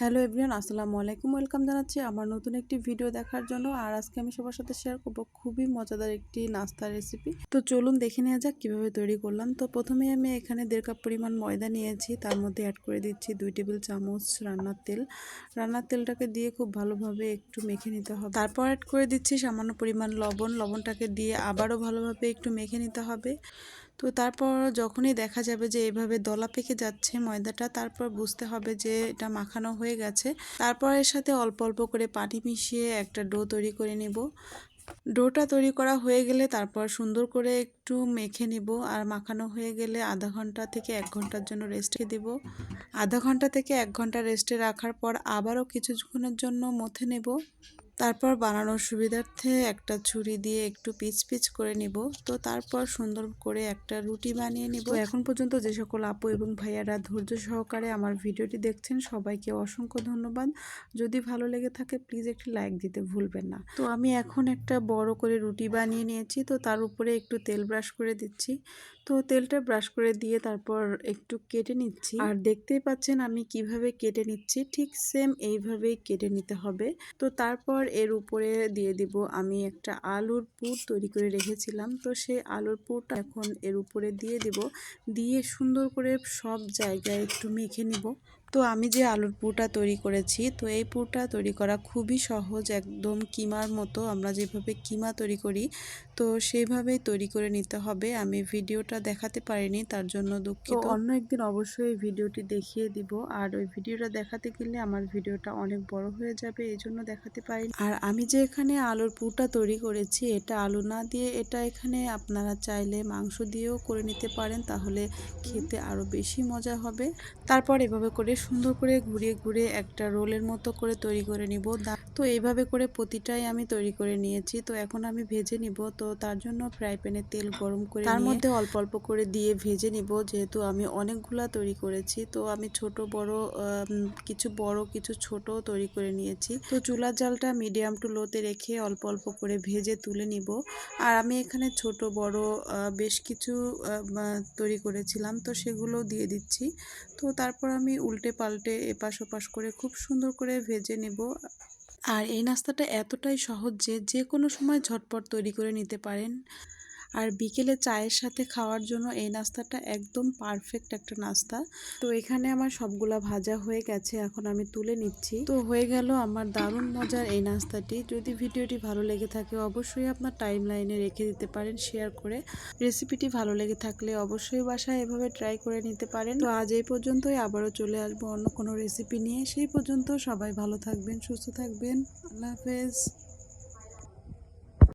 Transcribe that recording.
Hello everyone, আসসালামু আলাইকুম। Welcome জানাচ্ছি আমার নতুন একটি ভিডিও দেখার জন্য। আর আজকে আমি সবার সাথে শেয়ার করব খুবই মজাদার একটি নাস্তার রেসিপি তো চলুন দেখে নেওয়া যাক কীভাবে তৈরি করলাম। তো প্রথমে আমি এখানে দেড় কাপ পরিমাণ ময়দা নিয়েছি। তার মধ্যে অ্যাড করে দিচ্ছি দুই টেবিল চামচ রান্নার তেল। রান্নার তেলটাকে দিয়ে খুব ভালোভাবে একটু মেখে নিতে হবে। তারপর অ্যাড করে দিচ্ছি সামান্য পরিমাণ লবণ। লবণটাকে দিয়ে আবারও ভালোভাবে একটু মেখে নিতে হবে। তো তারপর যখনই দেখা যাবে যে এভাবে দলা পেকে যাচ্ছে ময়দাটা, তারপর বুঝতে হবে যে এটা মাখানো হয়ে গেছে। তারপর এর সাথে অল্প অল্প করে পানি মিশিয়ে একটা ডো তৈরি করে নেব। ডোটা তৈরি করা হয়ে গেলে তারপর সুন্দর করে একটু মেখে নিব আর মাখানো হয়ে গেলে আধা ঘণ্টা থেকে এক ঘণ্টার জন্য রেস্টে দেব। আধা ঘণ্টা থেকে এক ঘণ্টা রেস্টে রাখার পর আবারও কিছুক্ষণের জন্য মথে নেব। তারপর বানানোর সুবিধার্থে একটা ছুরি দিয়ে একটু পিচ পিচ করে নিব। তো তারপর সুন্দর করে একটা রুটি বানিয়ে নিব। এখন পর্যন্ত যে সকল আপু এবং ভাইয়ারা ধৈর্য সহকারে আমার ভিডিওটি দেখছেন, সবাইকে অসংখ্য ধন্যবাদ। যদি ভালো লেগে থাকে প্লিজ একটি লাইক দিতে ভুলবেন না। তো আমি এখন একটা বড় করে রুটি বানিয়ে নিয়েছি। তো তার উপরে একটু তেল ব্রাশ করে দিচ্ছি। তো তেলটা ব্রাশ করে দিয়ে তারপর একটু কেটে নিচ্ছি। আর দেখতেই পাচ্ছেন আমি কীভাবে কেটে নিচ্ছি, ঠিক সেম এইভাবেই কেটে নিতে হবে। তো তারপর এর উপরে দিয়ে দিব আমি একটা আলুর পুর তৈরি করে রেখেছিলাম। তো সেই আলুর পুরটা এখন এর উপরে দিয়ে দিব। দিয়ে সুন্দর করে সব জায়গায় একটু মেখে নিব। তো আমি যে আলুর পুরটা তৈরি করেছি তো এই পুরটা তৈরি করা খুবই সহজ একদম কিমার মতো আমরা যেভাবে কিমা তৈরি করি তো সেইভাবেই তৈরি করে নিতে হবে। আমি ভিডিওটা দেখাতে পারিনি তার জন্য দুঃখিত। অন্য একদিন অবশ্যই ভিডিওটি দেখিয়ে দিব। আর ওই ভিডিওটা দেখাতে গেলে আমার ভিডিওটা অনেক বড় হয়ে যাবে এই জন্য দেখাতে পারি আর আমি যে এখানে আলুর পুরটা তৈরি করেছি এটা আলু না দিয়ে এটা এখানে আপনারা চাইলে মাংস দিয়েও করে নিতে পারেন তাহলে খেতে আরও বেশি মজা হবে। তারপর এভাবে করে সুন্দর করে ঘুরিয়ে ঘুরিয়ে একটা রোলের মতো করে তৈরি করে নিব। তো এইভাবে করে প্রতিটাই আমি তৈরি করে নিয়েছি। তো এখন আমি ভেজে নিব। তো তার জন্য ফ্রাই প্যানে তেল গরম করে তার মধ্যে অল্প অল্প করে দিয়ে ভেজে নিব। যেহেতু আমি অনেকগুলা তৈরি করেছি। তো আমি ছোট বড় কিছু বড় কিছু ছোট তৈরি করে নিয়েছি। তো চুলার জালটা মিডিয়াম টু লোতে রেখে অল্প অল্প করে ভেজে তুলে নিব। আর আমি এখানে ছোট বড় বেশ কিছু তৈরি করেছিলাম। তো সেগুলো দিয়ে দিচ্ছি। তো তারপর আমি উল্টে পাল্টে এপাশ ওপাশ করে খুব সুন্দর করে ভেজে নেব। আর এই নাস্তাটা এতটাই সহজ যে যে কোনো সময় ঝটপট তৈরি করে নিতে পারেন। আর বিকেলে চায়ের সাথে খাওয়ার জন্য এই নাস্তাটা একদম পারফেক্ট একটা নাস্তা। তো এখানে আমার সবগুলা ভাজা হয়ে গেছে, এখন আমি তুলে নিচ্ছি। তো হয়ে গেল আমার দারুণ মজার এই নাস্তাটি। যদি ভিডিওটি ভালো লেগে থাকে, অবশ্যই আপনার টাইম লাইনে রেখে দিতে পারেন শেয়ার করে। রেসিপিটি ভালো লেগে থাকলে অবশ্যই বাসায় এভাবে ট্রাই করে নিতে পারেন। তো আজ এই পর্যন্তই, আবারও চলে আসব অন্য কোনো রেসিপি নিয়ে। সেই পর্যন্ত সবাই ভালো থাকবেন, সুস্থ থাকবেন। আল্লাহ হাফেজ।